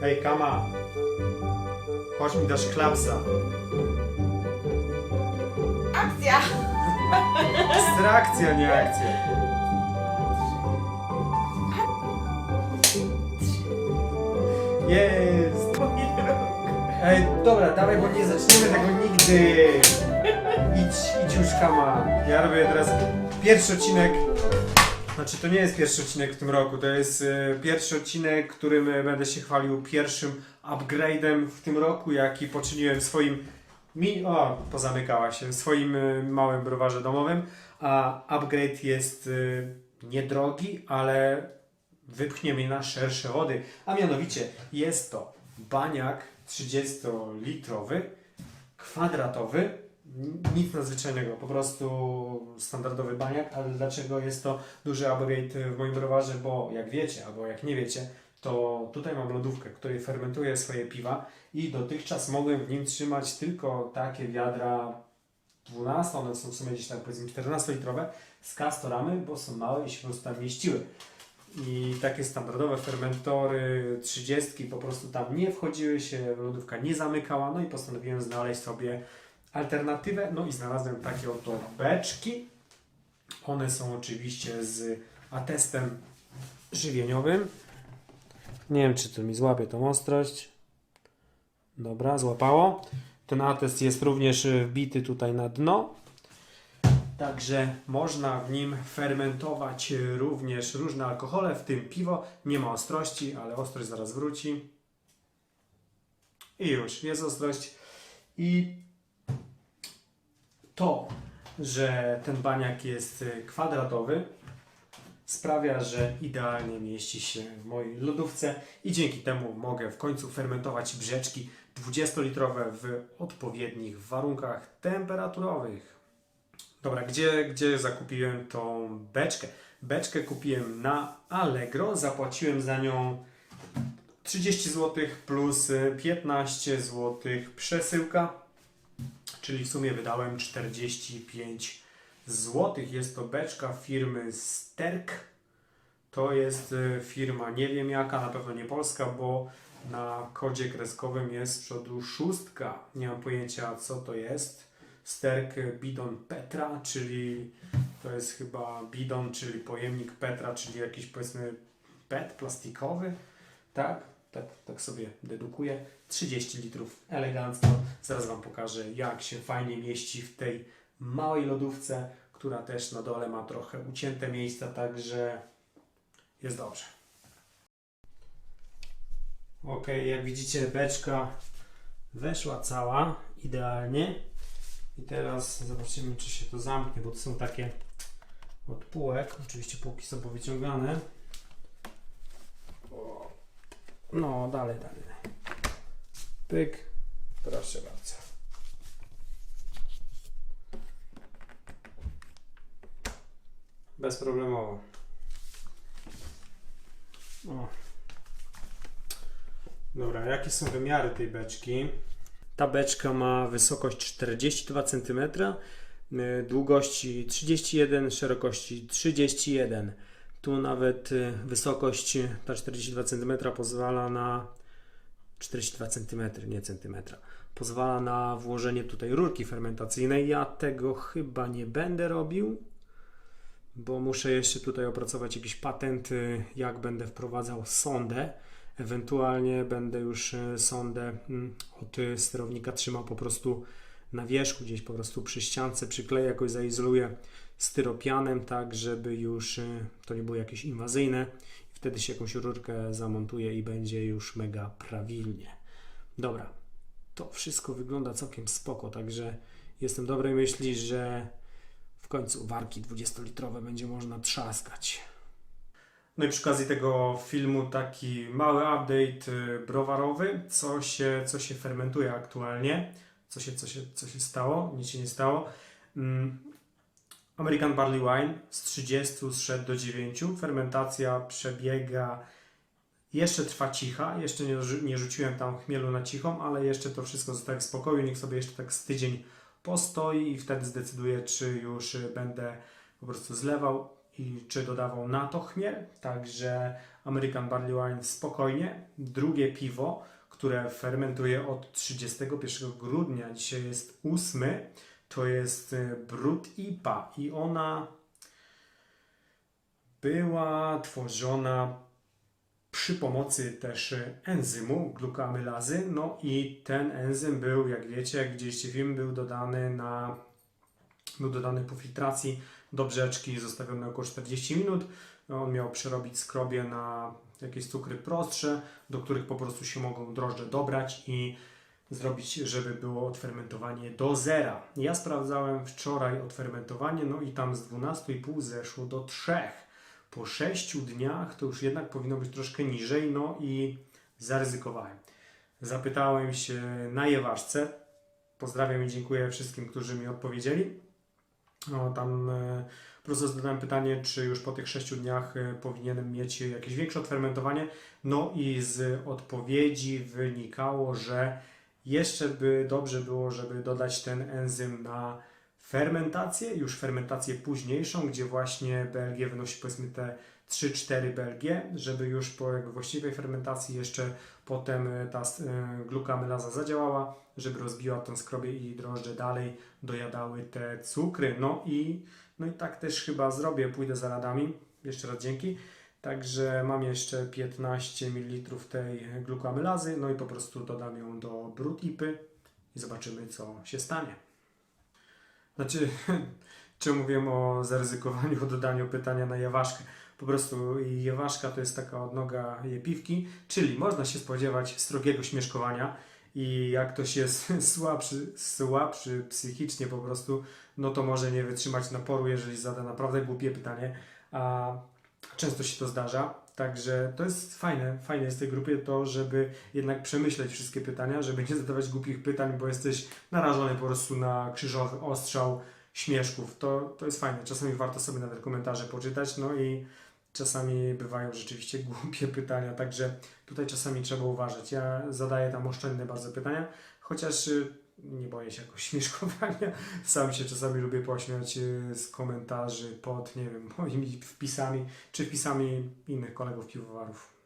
Hej, Kama. Chodź mi dasz klapsa. Akcja! Dystrakcja, nie akcja. Jest. Ej, dobra, dawaj, bo nie zaczniemy tego nigdy. Idź, idź już, Kama. Ja robię teraz pierwszy odcinek. Znaczy, to nie jest pierwszy odcinek w tym roku. To jest e, pierwszy odcinek, którym e, będę się chwalił pierwszym upgrade'em w tym roku, jaki poczyniłem w swoim mi o, pozamykała się w swoim e, małym browarze domowym, a upgrade jest e, niedrogi, ale wypchnie mnie na szersze wody, a mianowicie jest to baniak 30-litrowy, kwadratowy, nic nadzwyczajnego, po prostu standardowy baniak, ale dlaczego jest to duży upgrade w moim browarze, bo jak wiecie, albo jak nie wiecie, to tutaj mam lodówkę, której fermentuję swoje piwa i dotychczas mogłem w nim trzymać tylko takie wiadra 12, one są w sumie gdzieś tam powiedzmy 14-litrowe z kastoramy, bo są małe i się po prostu tam mieściły. I takie standardowe fermentory 30 po prostu tam nie wchodziły się, lodówka nie zamykała, no i postanowiłem znaleźć sobie alternatywę, no i znalazłem takie oto beczki. One są oczywiście z atestem żywieniowym. Nie wiem, czy to mi złapie tą ostrość. Dobra, złapało. Ten atest jest również wbity tutaj na dno. Także można w nim fermentować również różne alkohole, w tym piwo. Nie ma ostrości, ale ostrość zaraz wróci. I już, jest ostrość. I to, że ten baniak jest y, kwadratowy, sprawia, że idealnie mieści się w mojej lodówce i dzięki temu mogę w końcu fermentować brzeczki 20-litrowe w odpowiednich warunkach temperaturowych. Dobra, gdzie, gdzie zakupiłem tą beczkę? Beczkę kupiłem na Allegro, zapłaciłem za nią 30 zł plus y, 15 zł przesyłka, czyli w sumie wydałem 45 zł. Jest to beczka firmy Sterk. To jest y, firma, nie wiem jaka, na pewno nie polska, bo na kodzie kreskowym jest z przodu szóstka. Nie mam pojęcia co to jest. Sterk bidon Petra, czyli to jest chyba bidon, czyli pojemnik Petra, czyli jakiś powiedzmy PET plastikowy. Tak? Tak, tak sobie dedukuję. 30 litrów elegancko. Zaraz Wam pokażę, jak się fajnie mieści w tej małej lodówce, która też na dole ma trochę ucięte miejsca, także jest dobrze. Ok, jak widzicie, beczka weszła cała idealnie. I teraz zobaczymy, czy się to zamknie, bo to są takie od półek. Oczywiście półki są powyciągane. No, dalej, dalej. Pyk. Proszę bardzo. Bezproblemowo. O. Dobra, jakie są wymiary tej beczki? Ta beczka ma wysokość 42 cm, y, długości 31, szerokości 31. Tu nawet y, wysokość y, ta 42 cm pozwala na 42 cm, nie centymetra. Pozwala na włożenie tutaj rurki fermentacyjnej. Ja tego chyba nie będę robił, bo muszę jeszcze tutaj opracować jakiś patent, y, jak będę wprowadzał sondę. Ewentualnie będę już e, sondę mm, od e, sterownika trzymał po prostu na wierzchu, gdzieś po prostu przy ściance, przykleję, jakoś zaizoluję styropianem, tak żeby już e, to nie było jakieś inwazyjne. Wtedy się jakąś rurkę zamontuje i będzie już mega prawilnie. Dobra, to wszystko wygląda całkiem spoko, także jestem dobrej myśli, że w końcu warki 20-litrowe będzie można trzaskać. No i przy okazji tego filmu taki mały update y, browarowy, co się, co się fermentuje aktualnie, co się, co, się, co się stało, nic się nie stało. Mm, American Barley Wine z 30 zszedł do 9, fermentacja przebiega, jeszcze trwa cicha, jeszcze nie, nie rzuciłem tam chmielu na cichą, ale jeszcze to wszystko zostaje w spokoju, niech sobie jeszcze tak z tydzień postoi i wtedy zdecyduję, czy już będę po prostu zlewał i czy dodawał na to chmiel. Także American Barley Wine spokojnie. Drugie piwo, które fermentuje od 31 grudnia, dzisiaj jest 8, to jest e, Brut IPA i ona była tworzona przy pomocy też enzymu glukoamylazy. No i ten enzym był, jak wiecie, jak widzieliście film, był dodany na był dodany po filtracji do brzeczki, zostawiony około 40 minut. On miał przerobić skrobie na jakieś cukry prostsze, do których po prostu się mogą drożdże dobrać i zrobić, żeby było odfermentowanie do zera. Ja sprawdzałem wczoraj odfermentowanie, no i tam z 12,5 zeszło do 3. Po 6 dniach to już jednak powinno być troszkę niżej, no i zaryzykowałem. Zapytałem się na Jeważce. Pozdrawiam i dziękuję wszystkim, którzy mi odpowiedzieli. No, tam prostu zadałem pytanie, czy już po tych 6 dniach e, powinienem mieć jakieś większe odfermentowanie. No i z odpowiedzi wynikało, że jeszcze by dobrze było, żeby dodać ten enzym na fermentację, już fermentację późniejszą, gdzie właśnie BLG wynosi powiedzmy te 3-4 BLG, żeby już po właściwej fermentacji jeszcze potem e, ta e, glukamylaza zadziałała, żeby rozbiła tą skrobię i drożdże dalej dojadały te cukry. No i, no i tak też chyba zrobię, pójdę za radami. Jeszcze raz dzięki. Także mam jeszcze 15 ml tej glukamylazy, no i po prostu dodam ją do brutipy i zobaczymy co się stanie. Znaczy, czy mówiłem o zaryzykowaniu, o dodaniu pytania na jawaszkę. Po prostu jawaszka to jest taka odnoga jepiwki, czyli można się spodziewać srogiego śmieszkowania i jak ktoś jest słabszy, słabszy psychicznie po prostu, no to może nie wytrzymać naporu, jeżeli zada naprawdę głupie pytanie, a często się to zdarza. Także to jest fajne, fajne jest w tej grupie to, żeby jednak przemyśleć wszystkie pytania, żeby nie zadawać głupich pytań, bo jesteś narażony po prostu na krzyżowy ostrzał śmieszków. To, to jest fajne. Czasami warto sobie nawet komentarze poczytać, no i czasami bywają rzeczywiście głupie pytania, także tutaj czasami trzeba uważać. Ja zadaję tam oszczędne bardzo pytania, chociaż y, nie boję się jakoś śmieszkowania. Sam się czasami lubię pośmiać y, z komentarzy pod, nie wiem, moimi wpisami, czy wpisami innych kolegów piwowarów.